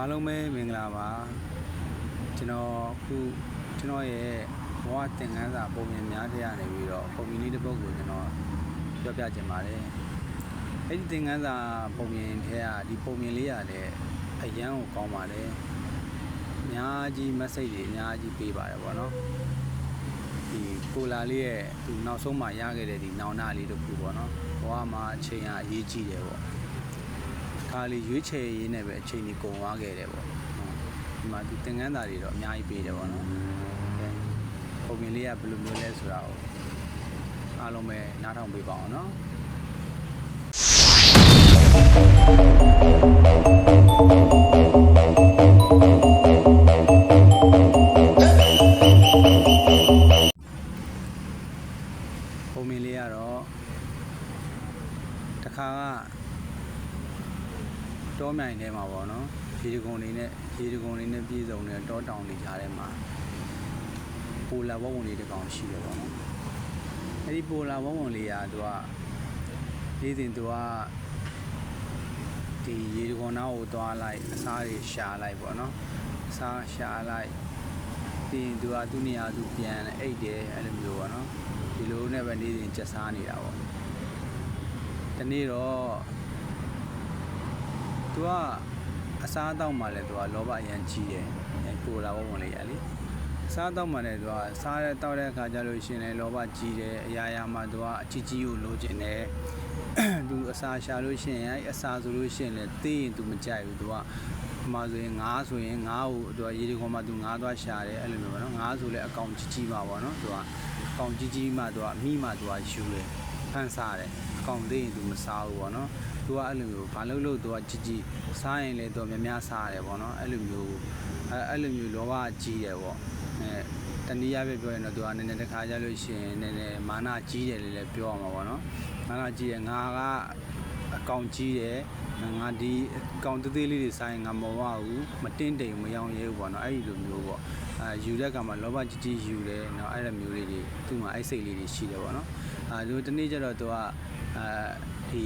အားလုံးပဲမင်္ဂလာပါကျွန်တော်အခုကျွန်တော်ရဲ့ဘဝသင်ခန်းစာပုံမြင်များတဲ့ရနေပြီးတော့ပုံမြင်လေးတစ်ပုဒ်ကိုကျွန်တော်ပြောပြချင်ပါတယ်အဲ့ဒီသင်ခန်းစာပုံမြင်ထဲကဒီပုံမြင်လေးရတယ်အရန်ကိုကောင်းပါတယ်အများကြီး message တွေအများကြီးပေးပါတယ်ဗောနော်ဒီကိုလာလေးရဲ့သူနောက်ဆုံးမှရခဲ့တဲ့ဒီနောင်နာလေးတစ်ခုပေါ့နော်ဘဝမှာအချိန်ကအရေးကြီးတယ်ပေါ့ ခါလေးရွေးချယ်ရေးနဲ့ပဲအချိန်ကြီးကုန်သွားခဲ့တယ်ပေါ့ဟုတ်ဒီမှာဒီသင်္ကန်းသားတွေတော့အများကြီးပေးတယ်ပေါ့နော်ကဲပုံမြင်လေးကဘယ်လိုမျိုးလဲဆိုတာကိုအားလုံးပဲနားထောင်ပေးပါအောင်နော် ရေဒီကုံနေနဲ့ရေဒီကုံနေနဲ့ပြည်စုံတဲ့တောတောင်တွေကြားထဲမှာပိုလာဝုံလေးတစ်ကောင်ရှိတယ်ပေါ့နော်အဲ့ဒီပိုလာဝုံလေးကသူကဒီတင်သူကဒီရေဒီကုံနာကိုသွားလိုက်အစားတွေရှာလိုက်ပေါ့နော်အစားရှာလိုက်ပြီးရင်သူကသူ့နေရာသူပြန်အိတ်တယ်အဲ့လိုမျိုးပေါ့နော်ဒီလိုနဲ့ပဲနေစဉ်ချက်စားနေတာပေါ့ဒီနေ့တော့သူက အစားအသောက်မှလည်းသူကလောဘအရင်ကြီးတယ်အဲပိုလာဘဝင်လေးရလေအစားအသောက်မှလည်းသူကစားတဲ့တောက်တဲ့အခါကျလို့ရှိရင်လည်းလောဘကြီးတယ်အရာရာမှသူကအချီကြီးကိုလိုချင်တယ်သူအစာရှာလို့ရှိရင်အဲအစာဆိုလို့ရှိရင်လည်းသိရင်သူမကြိုက်ဘူးသူကဒီမှာဆိုရင်ငါးဆိုရင်ငါးကိုသူကရေဒီခေါ်မှသူငါးသွားရှာတယ်အဲ့လိုမျိုးပေါ့နော်ငါးဆိုလည်းအကောင်ကြီးကြီးပါပေါ့နော်သူကအကောင်ကြီးကြီးမှသူကမိမှသူကယူတယ်ဖန်စားတယ်အ ကောင်သေးရင်သူမစားဘူးပေါ့နော်သူကအဲ့လိုမျိုးဘာလို့လို့သူကကြည်ကြည်စားရင်လည်းသူများများစားရတယ်ပေါ့နော်အဲ့လိုမျိုးအဲ့လိုမျိုးလောဘကြီးတယ်ပေါ့အဲတနည်းအားဖြင့်ပြောရင်တော့သူကနည်းနည်းတစ်ခါကြလို့ရှိရင်နည်းနည်းမာနကြီးတယ်လည်းလည်းပြောရမှာပေါ့နော်မာနကြီးတယ်ငါကအကောင်ကြီးတယ်ငါဒီအကောင်သေးသေးလေးတွေဆိုင်ငါမဝဘူးမတင်းတိမ်မယောင်ရဲဘူးပေါ့နော်အဲ့ဒီလိုမျိုးပေါ့အာယူတဲ့ကမှာလောဘကြီးကြီးယူတယ်နော်အဲ့လိုမျိုးလေးတွေသူ့မှာအဲ့စိတ်လေးတွေရှိတယ်ပေါ့နော်အာဒီတနေ့ကျတော့သူက အဲဒီ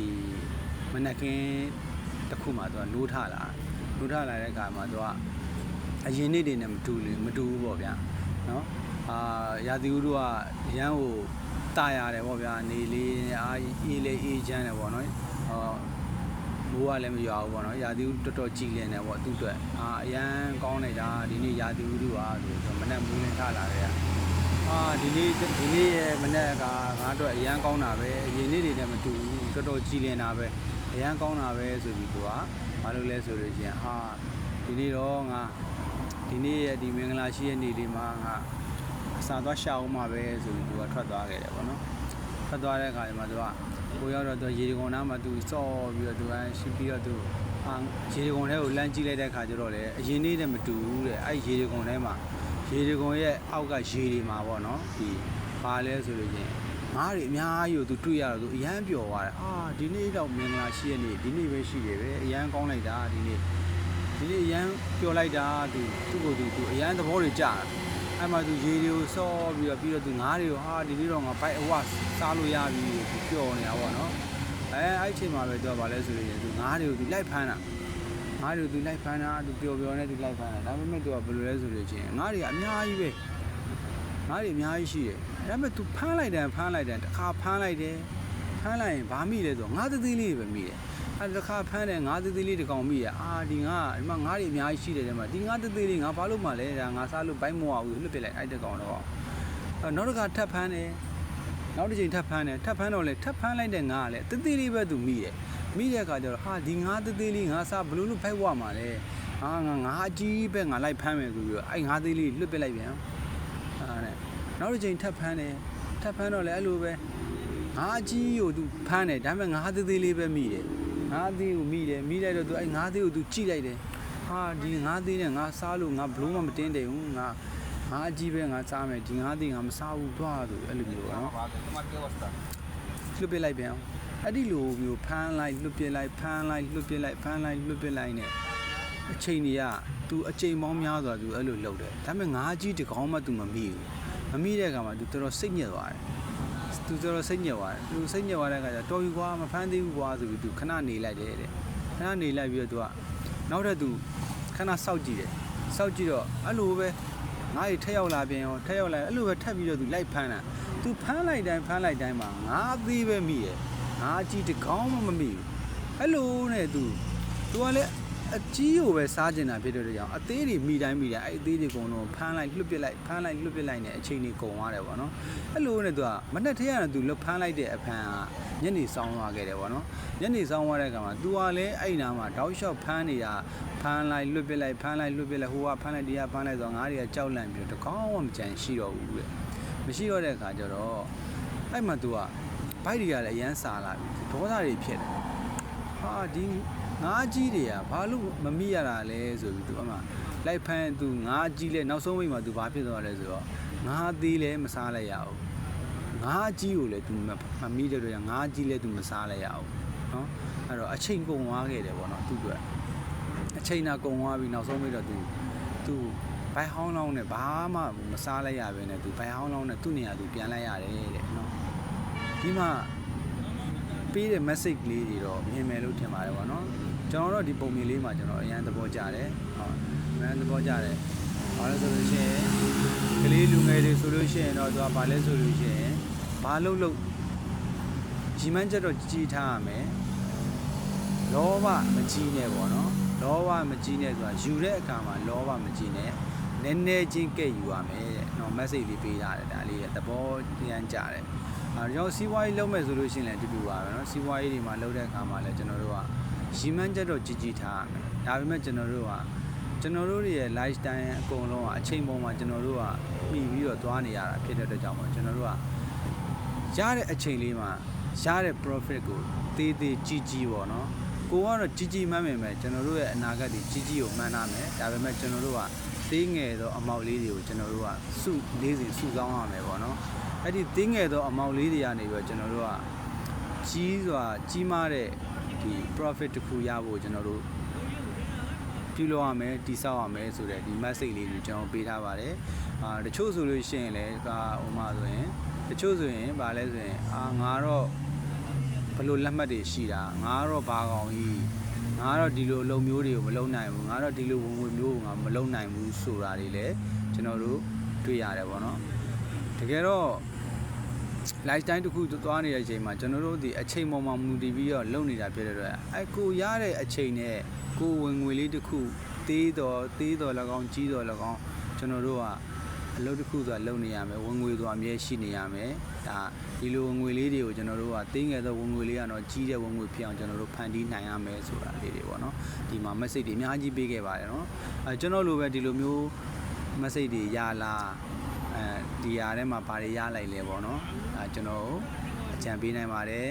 မနက်ခင်းတစ်ခုမှသူကနိုးထလာနိုးထလာတဲ့အခါမှာသူကအရင်နေ့တွေနဲ့မတူလေမတူဘူးပေါ့ဗျာနော်အာရာသီဥတုကရမ်းကိုတာရတယ်ပေါ့ဗျာနေလေးအားအေးလေးအေးချမ်းတယ်ပေါ့နော်ဟောမိုးကလည်းမရွာဘူးပေါ့နော်ရာသီဥတုတော်တော်ကြည်လင်တယ်ပေါ့သူ့အတွက်အာအရန်ကောင်းနေတာဒီနေ့ရာသီဥတုကဆိုတော့မနက်မိုးလင်းထလာတဲ့ အာဒီနေ့ဒီနေ့ရဲ့မနေ့ကငါတို့အရန်ကောင်းတာပဲအရင်နေ့တွေနဲ့မတူဘူးတော်တော်ကြည်လင်တာပဲအရန်ကောင်းတာပဲဆိုပြီးသူကဘာလို့လဲဆိုလို့ရှိရင်ဟာဒီနေ့တော့ငါဒီနေ့ရဲ့ဒီမင်္ဂလာရှိရဲ့နေ့လေးမှာငါအစာသွားရှာအောင်မှာပဲဆိုပြီးသူကထွက်သွားခဲ့တယ်ပေါ့နော်ထွက်သွားတဲ့အခါကျမှသူကကိုရောက်တော့သူရေဒီကုံနားမှာသူစော့ပြီးတော့သူကရှင်းပြီးတော့သူအာရေဒီကုံထဲကိုလမ်းကြည့်လိုက်တဲ့ခါကျတော့လေအရင်နေ့နဲ့မတူဘူးတဲ့အဲ့ရေဒီကုံထဲမှာ ရေဒီကုံရဲ့အောက်ကရေတွေမှာပေါ့နော်ဒီဘာလဲဆိုလို့ချင်းငါးတွေအများကြီးကိုသူတွေ့ရတော့သူအရန်ပျော်သွားတယ်အာဒီနေ့တော့မင်္ဂလာရှိရနေ့ဒီနေ့ပဲရှိတယ်ပဲအရန်ကောင်းလိုက်တာဒီနေ့ဒီနေ့အရန်ပျော်လိုက်တာသူသူ့ကိုယ်သူသူအရန်သဘောတွေကြာတာအဲ့မှာသူရေတွေကိုစောပြီးတော့ပြီးတော့သူငါးတွေကိုဟာဒီနေ့တော့ငါဘိုက်အဝစားလို့ရပြီသူပျော်နေတာပေါ့နော်အဲအဲ့အချိန်မှာပဲသူကဗာလဲဆိုရင်သူငါးတွေကိုသူလိုက်ဖမ်းတာ ငါးတွေကိုသူလိုက်ဖမ်းတာသူပျော်ပျော်နဲ့သူလိုက်ဖမ်းတာဒါပေမဲ့သူကဘယ်လိုလဲဆိုလို့ချင်းငါးတွေကအများကြီးပဲငါးတွေအများကြီးရှိတယ်ဒါပေမဲ့သူဖမ်းလိုက်တယ်ဖမ်းလိုက်တယ်တစ်ခါဖမ်းလိုက်တယ်ဖမ်းလိုက်ရင်ဘာမိလဲဆိုတော့ငါးသေးသေးလေးတွေပဲမိတယ်အဲတစ်ခါဖမ်းတယ်ငါးသေးသေးလေးတစ်ကောင်မိရအာဒီငါဒီမှာငါးတွေအများကြီးရှိတယ်တဲ့မှာဒီငါးသေးသေးလေးငါဘာလို့မှလဲဒါငါစားလို့ဘိုက်မဝဘူးလွတ်ပြလိုက်အဲ့တစ်ကောင်တော့အဲနောက်တစ်ခါထပ်ဖမ်းတယ်နောက်တစ်ချိန်ထပ်ဖမ်းတယ်ထပ်ဖမ်းတော့လေထပ်ဖမ်းလိုက်တဲ့ငါကလည်းတသေးလေးပဲသူမိတယ် မိတဲ့အခါကျတော့ဟာဒီငါးသေးသေးလေးငါစားဘလို့လို့ဖိုက်ဝမှာလဲဟာငါငါအကြီးပဲငါလိုက်ဖမ်းမယ်ဆိုပြီးတော့အဲ့ငါးသေးလေးလွတ်ပစ်လိုက်ပြန်ဟာတဲ့နောက်တစ်ချိန်ထပ်ဖမ်းတယ်ထပ်ဖမ်းတော့လည်းအဲ့လိုပဲငါးကြီးကိုသူဖမ်းတယ်ဒါပေမဲ့ငါးသေးသေးလေးပဲမိတယ်ငါးသေးကိုမိတယ်မိလိုက်တော့သူအဲ့ငါးသေးကိုသူကြိလိုက်တယ်ဟာဒီငါးသေးနဲ့ငါစားလို့ငါဘလို့မှမတင်းတယ်ဘူးငါငါးကြီးပဲငါစားမယ်ဒီငါးသေးငါမစားဘူးတွားဆိုအဲ့လိုမျိုးပေါ့နော်လွတ်ပစ်လိုက်ပြန်အောင် အဲ့ဒီလိုမျိုးဖမ်းလိုက်လွတ်ပစ်လိုက်ဖမ်းလိုက်လွတ်ပစ်လိုက်ဖမ်းလိုက်လွတ်ပစ်လိုက်နဲ့အချိန်တွေက तू အချိန်ပေါင်းများစွာ तू အဲ့လိုလုပ်တယ်ဒါပေမဲ့ငါးကြီးတကောင်မှ तू မမိဘူးမမိတဲ့အခါမှာ तू တော်တော်စိတ်ညစ်သွားတယ် तू တော်တော်စိတ်ညစ်သွားတယ် तू စိတ်ညစ်သွားတဲ့အခါကျတော်ပြီကွာမဖမ်းသေးဘူးကွာဆိုပြီး तू ခဏနေလိုက်တယ်တဲ့ခဏနေလိုက်ပြီးတော့ तू ကနောက်ထပ် तू ခဏစောက်ကြည့်တယ်စောက်ကြည့်တော့အဲ့လိုပဲငါ့ထက်ရောက်လာပြန်ရောထက်ရောက်လာအဲ့လိုပဲထပ်ပြီးတော့သူလိုက်ဖမ်းတာသူဖမ်းလိုက်တိုင်းဖမ်းလိုက်တိုင်းမှာငါအသေးပဲမိရဲ့ ငါအကြီးတကောင်းမှမမိဘူးအဲ့လိုနဲ့သူသူကလည်းအကြီးကိုပဲစားကျင်တာဖြစ်တဲ့ကြောင့်အသေးတွေမိတိုင်းမိတိုင်းအဲ့အသေးတွေအကုန်လုံးဖမ်းလိုက်လွတ်ပစ်လိုက်ဖမ်းလိုက်လွတ်ပစ်လိုက်နဲ့အချိန်တွေကုန်သွားတယ်ပေါ့နော်အဲ့လိုနဲ့သူကမနဲ့ထဲရတယ်သူလွတ်ဖမ်းလိုက်တဲ့အဖမ်းကညနေစောင်းသွားခဲ့တယ်ပေါ့နော်ညနေစောင်းသွားတဲ့အခါမှာသူကလည်းအဲ့နာမှာတောက်လျှောက်ဖမ်းနေတာဖမ်းလိုက်လွတ်ပစ်လိုက်ဖမ်းလိုက်လွတ်ပစ်လိုက်ဟိုကဖမ်းလိုက်ဒီကဖမ်းလိုက်ဆိုတော့ငါးတွေကကြောက်လန့်ပြီးတော့တကောင်းမှမကြံရှိတော့ဘူးတဲ့မရှိတော့တဲ့အခါကျတော့အဲ့မှာသူက ဘိုက်တွေကလည်းအရန်စာလာပြီဒေါသတွေဖြစ်တယ်ဟာဒီငါးကြီးတွေကဘာလို့မမိရတာလဲဆိုပြီးသူအမှလိုက်ဖမ်းသူငါးကြီးလဲနောက်ဆုံးမိမှာသူဘာဖြစ်သွားလဲဆိုတော့ငါးသေးလဲမစားလိုက်ရအောင်ငါးကြီးကိုလည်းသူမမိတဲ့တော့ငါးကြီးလဲသူမစားလိုက်ရအောင်နော်အဲ့တော့အချိန်ကုန်သွားခဲ့တယ်ပေါ့နော်သူကအချိန်နာကုန်သွားပြီနောက်ဆုံးမိတော့သူသူဘိုင်ဟောင်းလောင်းနဲ့ဘာမှမစားလိုက်ရဘဲနဲ့သူဘိုင်ဟောင်းလောင်းနဲ့သူ့နေရာသူပြန်လိုက်ရတယ်တဲ့နော် ဒီမှာပေးတဲ့ message ကလေးတွေတော့မြင်မယ်လို့ထင်ပါတယ်ဗောနော်ကျွန်တော်တို့ဒီပုံမြင်လေးမှာကျွန်တော်အရန်သဘောကျတယ်ဟုတ်အရန်သဘောကျတယ်ဘာလဲဆိုလို့ရှိရင်ကလေးလူငယ်တွေဆိုလို့ရှိရင်တော့သူကဘာလဲဆိုလို့ရှိရင်ဘာလို့လို့ရီမန်းချက်တော့ကြီးထားရမယ်လောဘမကြီးနဲ့ဗောနော်လောဘမကြီးနဲ့ဆိုတာယူတဲ့အခါမှာလောဘမကြီးနဲ့နည်းနည်းချင်းကဲ့ယူရမယ်တဲ့နော် message လေးပေးထားတယ်ဒါလေးရဲ့သဘောတရားကြတယ်အဲ ကျွန်တော်စီးပွားရေးလုပ်မယ်ဆိုလို့ရှိရင်လည်းအတူတူပါပဲเนาะစီးပွားရေးတွေမှာလုပ်တဲ့အခါမှာလည်းကျွန်တော်တို့ကရီမန်းချက်တော့ကြီးကြီးထားရမယ်ဒါပေမဲ့ကျွန်တော်တို့ကကျွန်တော်တို့ရဲ့ lifestyle အကုန်လုံးကအချိန်ပေါ်မှာကျွန်တော်တို့ကမှီပြီးတော့သွားနေရတာဖြစ်တဲ့အတွက်ကြောင့်မို့ကျွန်တော်တို့ကရတဲ့အချိန်လေးမှာရတဲ့ profit ကိုသေးသေးကြီးကြီးပေါ့เนาะကိုကတော့ကြီးကြီးမှန်းမယ်မယ်ကျွန်တော်တို့ရဲ့အနာဂတ်တွေကြီးကြီးကိုမှန်းနာမယ်ဒါပေမဲ့ကျွန်တော်တို့ကသေးငယ်သောအမောက်လေးတွေကိုကျွန်တော်တို့ကစုလေးစဉ်စုဆောင်းရမယ်ပေါ့เนาะ အဲ့ဒီတင်းငယ်သောအမောက်လေးတွေကနေပြီးတော့ကျွန်တော်တို့ကကြီးစွာကြီးမားတဲ့ဒီ profit တစ်ခုရဖို့ကျွန်တော်တို့ပြုလုပ်ရမယ်တိဆောက်ရမယ်ဆိုတဲ့ဒီ message လေးကိုကျွန်တော်ပေးထားပါတယ်အာတချို့ဆိုလို့ရှိရင်လည်းဒါဟိုမှာဆိုရင်တချို့ဆိုရင်ဗာလဲဆိုရင်အာငါတော့ဘယ်လိုလက်မှတ်တွေရှိတာငါတော့ဘာကောင်ကြီးငါတော့ဒီလိုအလုပ်မျိုးတွေကိုမလုပ်နိုင်ဘူးငါတော့ဒီလိုဝင်ဝင်မျိုးကိုငါမလုပ်နိုင်ဘူးဆိုတာတွေလည်းကျွန်တော်တို့တွေ့ရတယ်ပေါ့နော်တကယ်တော့ lifestyle တစ်ခုသွားနေတဲ့အချိန်မှာကျွန်တော်တို့ဒီအချိန်ပေါ်မှာမူတည်ပြီးတော့လုပ်နေတာဖြစ်တဲ့အတွက်အဲကိုရတဲ့အချိန်နဲ့ကိုဝင်ငွေလေးတစ်ခုသေးတော့သေးတော့၎င်းကြီးတော့၎င်းကျွန်တော်တို့ကအလုပ်တစ်ခုဆိုတာလုပ်နေရမယ်ဝင်ငွေဆိုတာအမြဲရှိနေရမယ်ဒါဒီလိုဝင်ငွေလေးတွေကိုကျွန်တော်တို့ကသေးငယ်သောဝင်ငွေလေးကတော့ကြီးတဲ့ဝင်ငွေဖြစ်အောင်ကျွန်တော်တို့ဖန်တီးနိုင်ရမယ်ဆိုတာလေးတွေပေါ့နော်ဒီမှာ message တွေအများကြီးပေးခဲ့ပါတယ်နော်အဲကျွန်တော်လိုပဲဒီလိုမျိုး message တွေရလာအဲ ဒီဟာထဲမှာဘာတွေရလိုက်လဲပေါ့နော်အဲကျွန်တော်အကြံပေးနိုင်ပါတယ်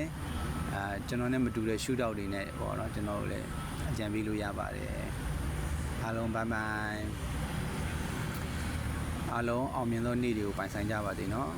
အဲကျွန်တော်နဲ့မတူတဲ့ shoot out တွေနဲ့ပေါ့နော်ကျွန်တော်တို့လည်းအကြံပေးလို့ရပါတယ်အားလုံးဘိုင်ဘိုင်အားလုံးအောင်မြင်သောနေ့တွေကိုပိုင်ဆိုင်ကြပါစေနော်